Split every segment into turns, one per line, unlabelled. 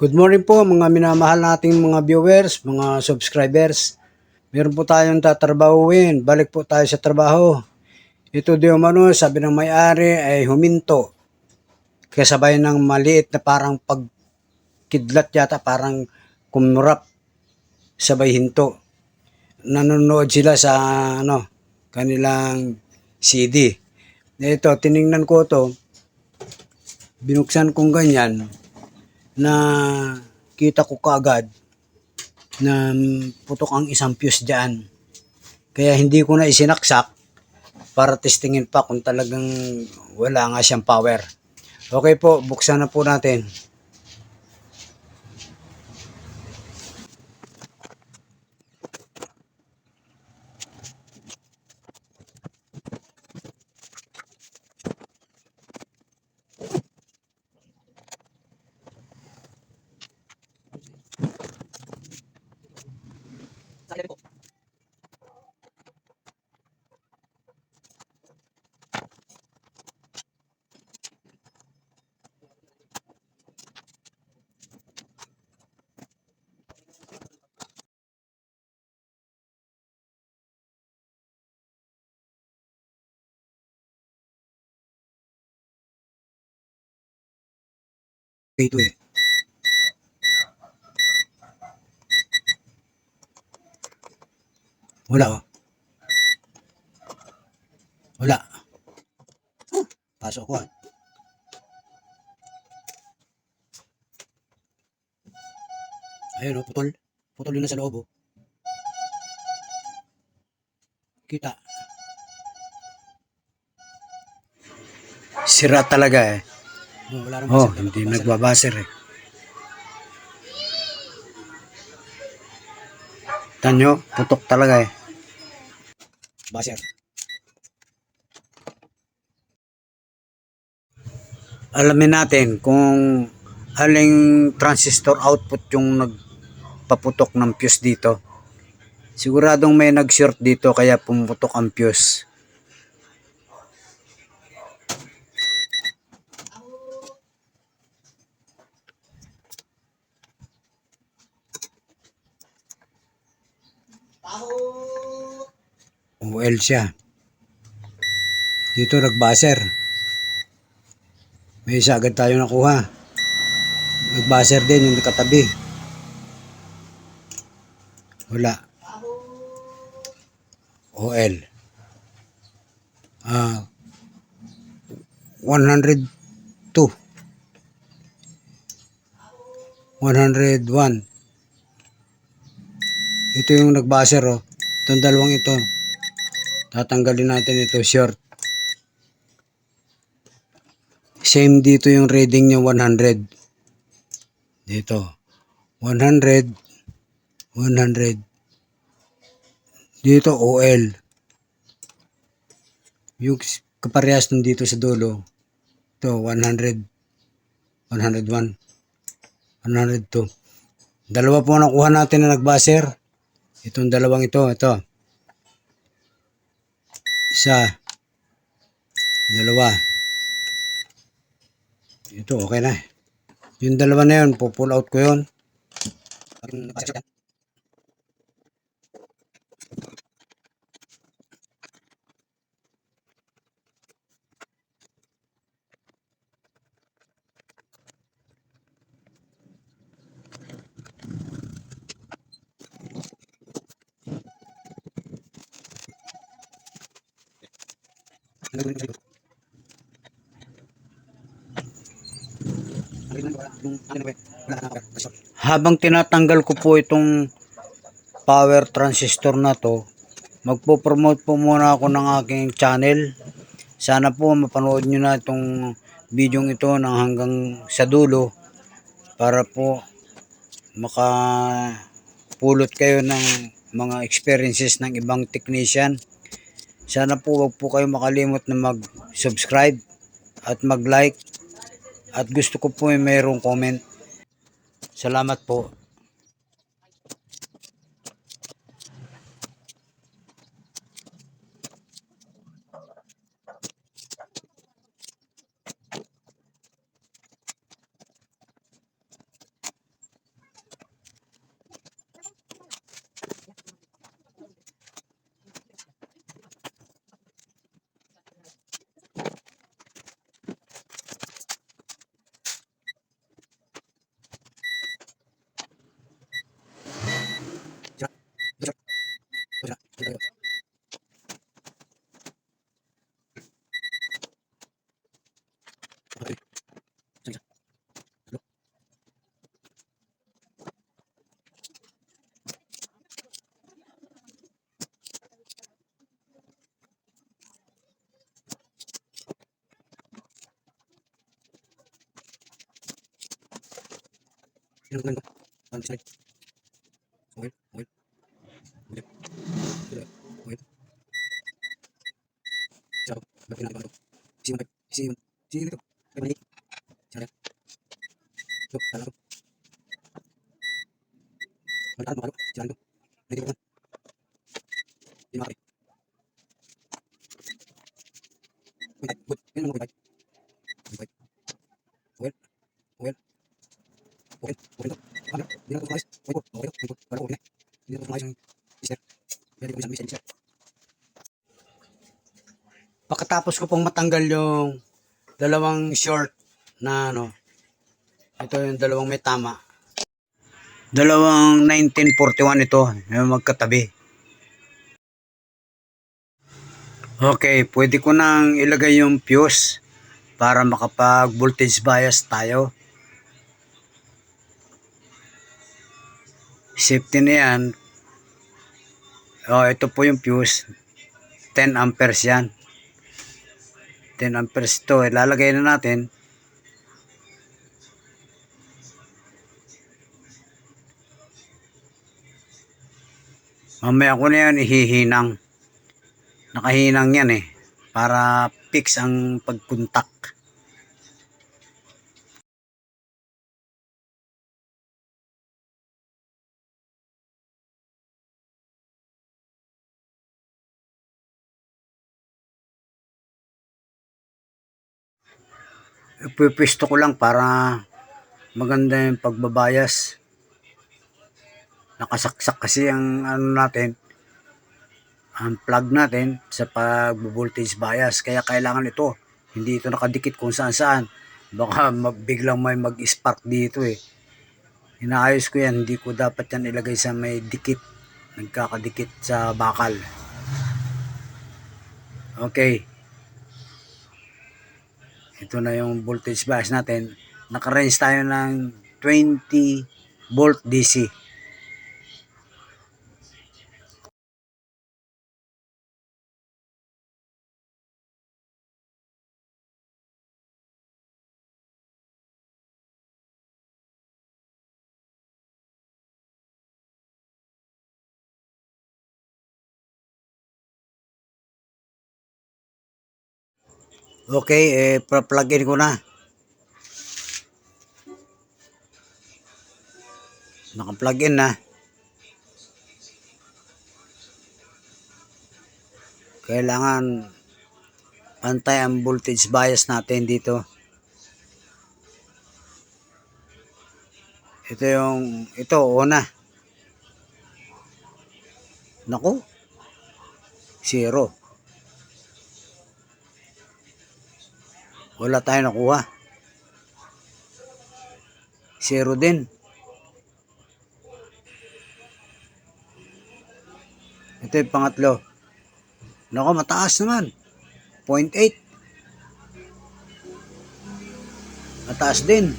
Good morning po mga minamahal nating mga viewers, mga subscribers. Meron po tayong tatrabahuin. Balik po tayo sa trabaho. Ito di umano, sabi ng may-ari ay huminto. Kasabay ng maliit na parang pagkidlat yata, parang kumurap. Sabay hinto. Nanonood sila sa ano, kanilang CD. Ito, tiningnan ko to. Binuksan kong ganyan na kita ko kaagad na putok ang isang fuse dyan. Kaya hindi ko na isinaksak para testingin pa kung talagang wala nga siyang power. Okay po, buksan na po natin. Ito eh. Wala oh. Wala. Pasok ko ah. Ayun oh, putol. Putol yun na sa loob oh. Kita. Sira talaga eh.
Oh, wala naman
Oh, hindi nagbabaser eh. Tanyo, putok talaga eh.
Baser.
Alamin natin kung aling transistor output yung nagpaputok ng fuse dito. Siguradong may nag-short dito kaya pumutok ang fuse. OL siya. Dito nagbaser. May isa agad tayo nakuha. Nagbaser din yung nakatabi. Wala. OL. Ah, 102. 101. Ito yung nagbaser oh. Itong dalawang ito. Tatanggalin natin ito short. Same dito yung reading niya 100. Dito. 100. 100. Dito OL. Yung kaparehas nung dito sa dulo. Ito 100. 101. 102. Dalawa po nakuha natin na nagbaser. Itong dalawang ito. Ito. Isa. Dalawa. Ito, okay na. Yung dalawa na yun, pull out ko yun. Habang tinatanggal ko po itong power transistor na to, magpo-promote po muna ako ng aking channel. Sana po mapanood nyo na itong video ito ng hanggang sa dulo para po makapulot kayo ng mga experiences ng ibang technician. Sana po wag po kayo makalimot na mag-subscribe at mag-like at gusto ko po yung mayroong comment. Salamat po.
Pinang ko. Ang slide. Oil, oil. Oil. Oil. Oil. Siya ako. Ba't pinang ko? Sino ba? Sino? Sino dito? Ay, mali. Siya rin. Ito, tala ko. Magkakat mo kalo. Siya rin to. Ready ko na. Hindi makakari. Wait, wait. Yan ang mga wait. Wait. Oil.
Pagkatapos ko pong matanggal yung dalawang short na ano, ito yung dalawang may tama. Dalawang 1941 ito, yung magkatabi. Okay, pwede ko nang ilagay yung fuse para makapag voltage bias tayo. Safety na yan. Oh, ito po yung fuse. 10 amperes yan. 10 amperes ito. Ilalagay na natin. Mamaya ko na yan ihihinang. Nakahinang yan eh. Para fix ang pagpuntak. Ipipisto ko lang para maganda yung pagbabayas. Nakasaksak kasi ang ano natin, ang plug natin sa pag-voltage bias. Kaya kailangan ito. Hindi ito nakadikit kung saan saan. Baka biglang may mag-spark dito eh. Inaayos ko yan. Hindi ko dapat yan ilagay sa may dikit. Nagkakadikit sa bakal. Okay. Ito na yung voltage bias natin. Naka-range tayo ng 20 volt DC. Okay, eh, plug in ko na. Naka-plug in na. Kailangan pantay ang voltage bias natin dito. Ito yung, ito, una. Naku. Zero. Wala tayo nakuha. Zero din. Ito yung pangatlo. Nako, mataas naman. 0.8. Mataas din.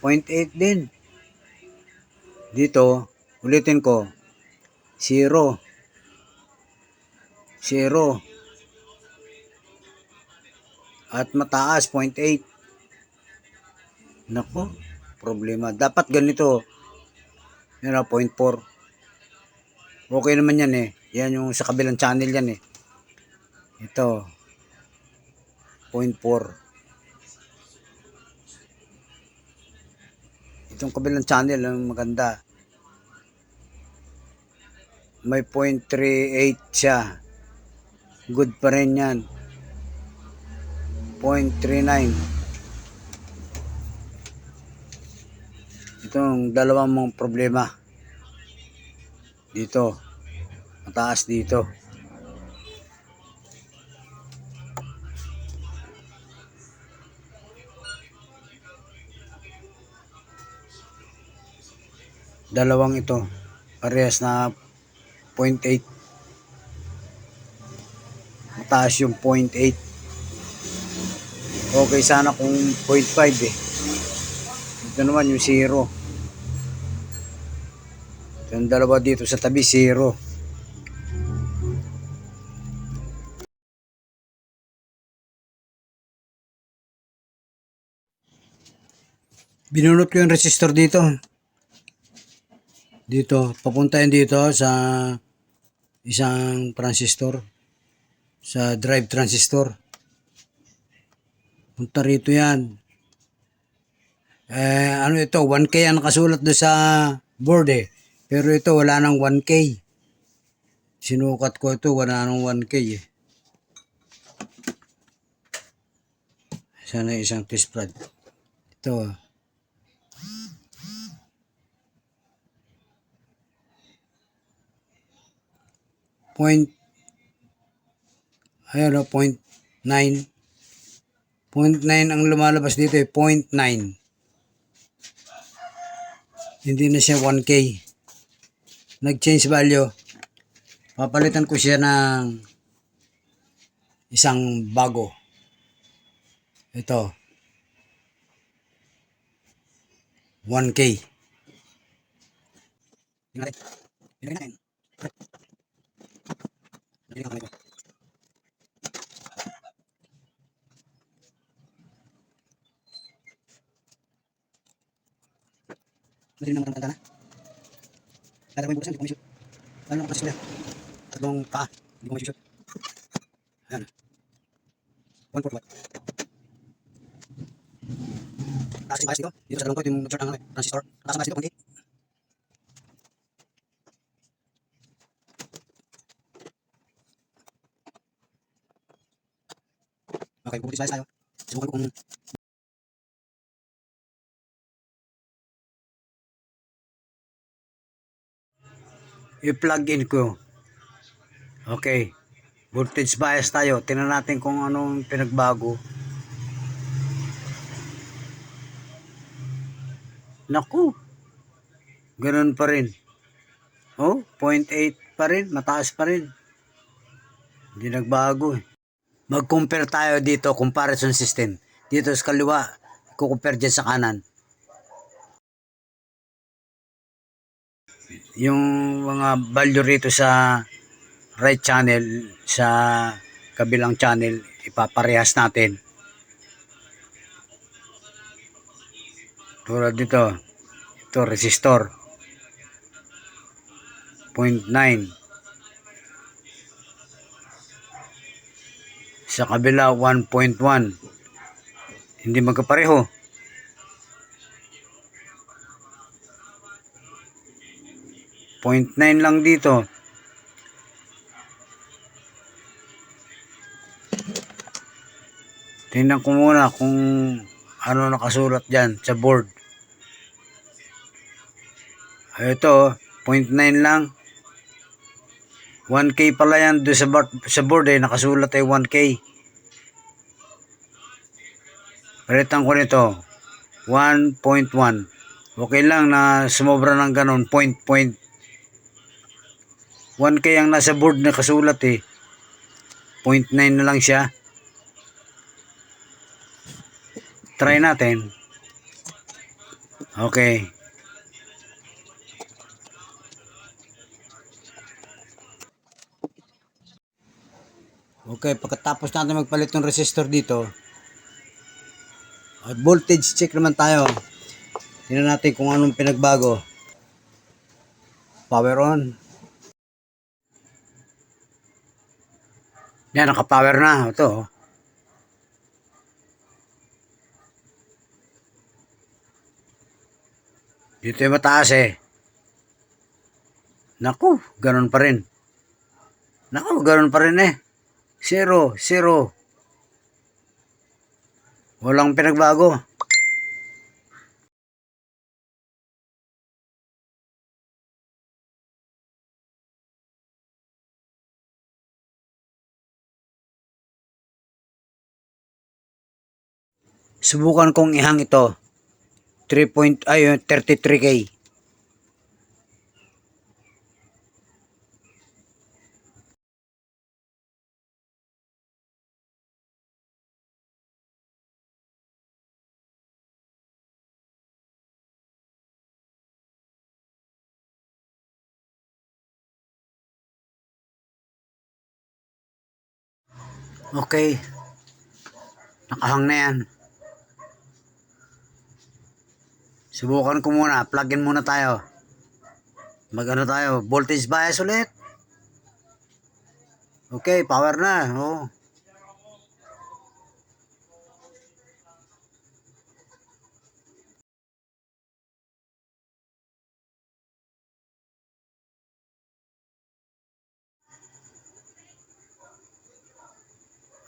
0.8 din. Dito, ulitin ko. Zero. Zero. At mataas, 0.8. Nako, problema. Dapat ganito. Yan na, 0.4. Okay naman yan eh. Yan yung sa kabilang channel yan eh. Ito. 0.4. Itong kabilang channel ang maganda. May 0.38 siya. Good pa rin yan. 0.39. Itong dalawang mong problema. Dito. Mataas dito. Dalawang ito. Parehas na 0.8. Mataas yung 0.8. Okay sana kung 0.5 eh. Ito naman yung 0. Yung dalawa dito sa tabi, 0. Binunot ko yung resistor dito. dito, papuntahin dito sa isang transistor, sa drive transistor. Punta rito yan. Eh, ano ito, 1K ang nakasulat doon sa board eh. Pero ito, wala nang 1K. Sinukat ko ito, wala nang 1K eh. Sana isang test prod. Ito. Point, ayun o, point 9. Point 9 ang lumalabas dito eh, point 9. Hindi na siya 1K. Nag-change value. Papalitan ko siya ng isang bago. Ito. 1K.
Tingnan natin. Tingnan natin. Tingnan ang kamay ko. Madilim naman ang tanda na. Kaya ko yung buksan, hindi ko may shoot. Lalo na kasi sila. Tatlong paa, hindi ko may shoot. Ayan. One fourth watt. Taas yung bias dito. Dito sa dalawang ko, yung nag-short ng ano, eh, transistor. Taas ang bias dito, konti. Okay, bubuti bias tayo. Subukan ko kung
I-plug in ko. Okay. Voltage bias tayo. Tingnan natin kung anong pinagbago. Naku. Ganun pa rin. Oh, 0.8 pa rin. Mataas pa rin. Hindi nagbago eh. Mag-compare tayo dito, comparison system. Dito sa kaliwa, kukumpare dyan sa kanan. Yung mga value rito sa right channel sa kabilang channel ipaparehas natin. Tulad dito ito resistor. 0.9 sa kabila 1.1 hindi magkapareho 0.9 lang dito. Tingnan ko muna kung ano nakasulat dyan sa board. Ito, 0.9 lang. 1K pala yan doon sa, board, sa board eh. Nakasulat ay 1K. Palitan ko nito. 1.1. Okay lang na sumobra ng ganun. Point, point. 1K ang nasa board na kasulat eh. 0.9 na lang siya. Try natin. Okay. Okay, pagkatapos natin magpalit ng resistor dito, at voltage check naman tayo. Tingnan natin kung anong pinagbago. Power on. Yan, naka-power na. Ito. oh. Dito yung mataas eh. Naku, ganun pa rin. Naku, ganun pa rin eh. Zero, zero. Walang pinagbago. Subukan kong ihang ito. 3 point, ay, 33K. Okay. Nakahang na yan. Subukan ko muna. Plug in muna tayo. Mag ano tayo, voltage bias ulit. Okay, power na. Oh.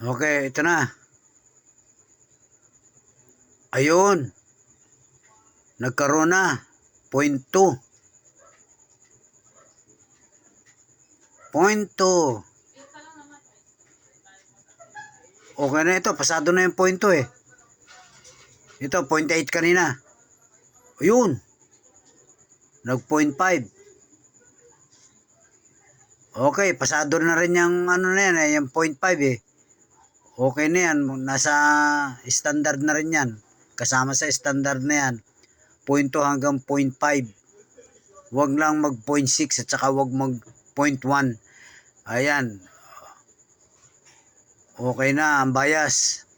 Okay, ito na. Ayun. Nagkaroon na. Point 2. Point 2. Okay na ito. Pasado na yung point 2 eh. Ito, point 8 kanina. Ayun. Nag point 5. Okay, pasado na rin yung ano na yan eh, yung point 5 eh. Okay na yan. Nasa standard na rin yan. Kasama sa standard na yan. Point 2 hanggang point 5. Huwag lang mag point 6 at saka huwag mag point 1. Ayan. Okay na ang bias.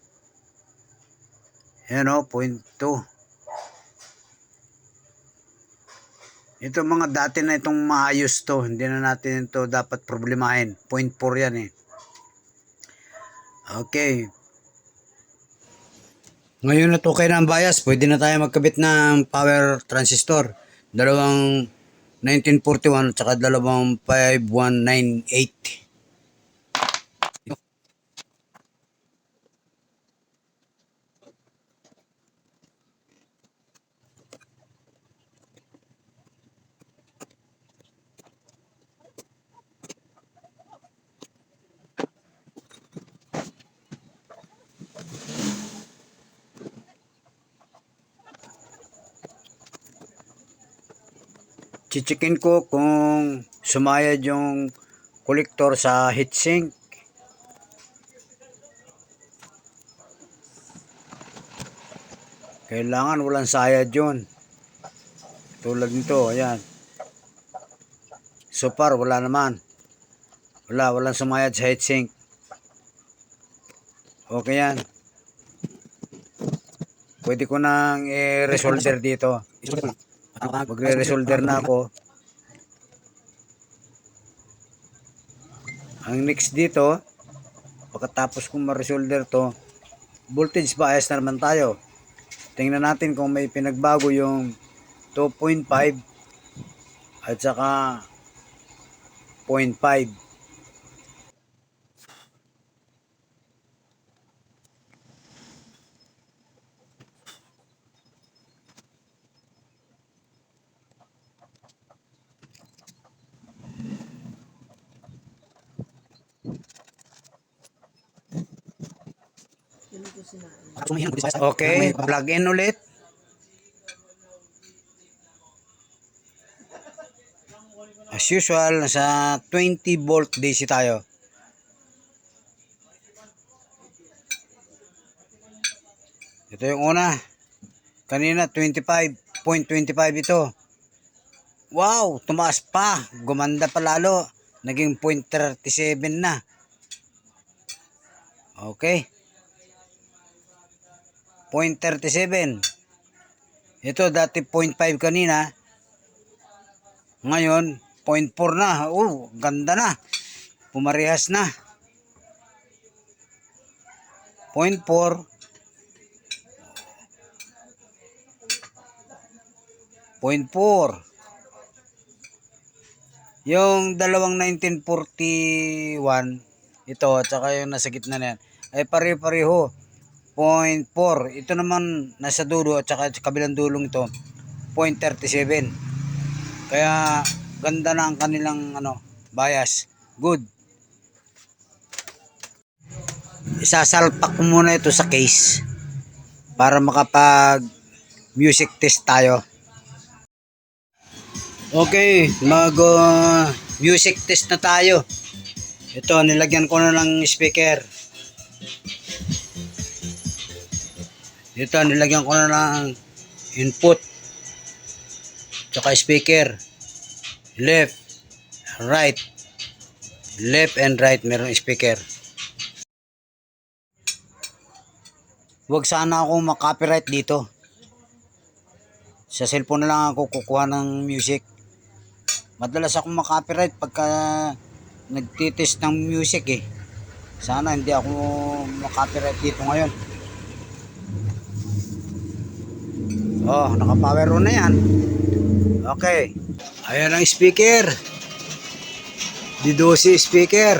Yan o, point 2. Ito mga dati na itong maayos to. Hindi na natin ito dapat problemahin. Point 4 yan eh. Okay. Ngayon at okay na ang bias, pwede na tayo magkabit ng power transistor. Dalawang 1941 at saka dalawang 5198. Chichikin ko kung sumayad yung kolektor sa heatsink. Kailangan walang sayad yun. Tulad nito, ayan. So far, wala naman. Wala, walang sumayad sa heatsink. Okay yan. Pwede ko nang i-resolder dito. Magre-resolder na ako. Ang next dito, pagkatapos kong ma-resolder to, voltage bias na naman tayo. Tingnan natin kung may pinagbago yung 2.5 at saka 0.5. Okay, plug in ulit. As usual, nasa 20 volt DC tayo. Ito yung una. Kanina 25.25 ito. Wow, tumaas pa. Gumanda pa lalo. Naging 0.37 na. Okay. 0.37. Ito dati 0.5 kanina. Ngayon 0.4 na. Oh, ganda na. Pumarehas na. 0.4 0.4 Yung dalawang 1941 ito at saka yung nasa gitna na yan ay pare-pareho 0.4. Ito naman nasa dulo at saka sa kabilang dulong ito 0.37. Kaya ganda na ang kanilang ano bias. Good. Isasalpak ko muna ito sa case para makapag music test tayo. Okay, mag uh, music test na tayo. Ito, nilagyan ko na ng speaker. Ito, nilagyan ko na ng input. Tsaka speaker. Left, right. Left and right, meron speaker. Huwag sana ako makopyright dito. Sa cellphone na lang ako kukuha ng music. Madalas akong makapiright pagka nagtitest ng music eh. Sana hindi ako makapiright dito ngayon. Oh, naka-power on na yan. Okay. Ayan ang speaker. D12 speaker.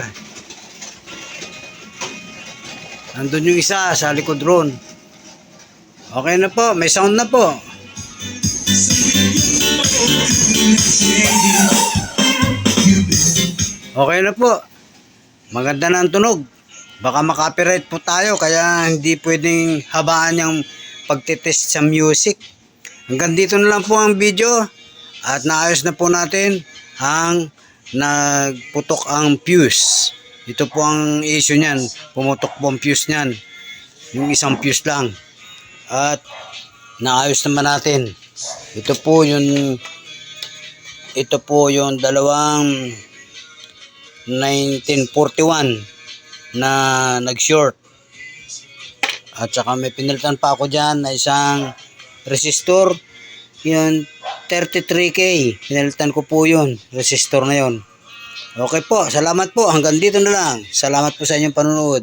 Nandun yung isa sa likod ron. Okay na po, may sound na po. Okay na po. Maganda na ang tunog. Baka makapiright po tayo kaya hindi pwedeng habaan yung pagtitest sa music. Hanggang dito na lang po ang video at naayos na po natin ang nagputok ang fuse. Ito po ang issue niyan. Pumutok po ang fuse niyan. Yung isang fuse lang. At naayos naman natin. Ito po yung ito po yung dalawang 1941 na nag-short. At saka may pinilitan pa ako dyan na isang resistor. Yun, 33K. Pinilitan ko po yun. Resistor na yun. Okay po, salamat po. Hanggang dito na lang. Salamat po sa inyong panonood.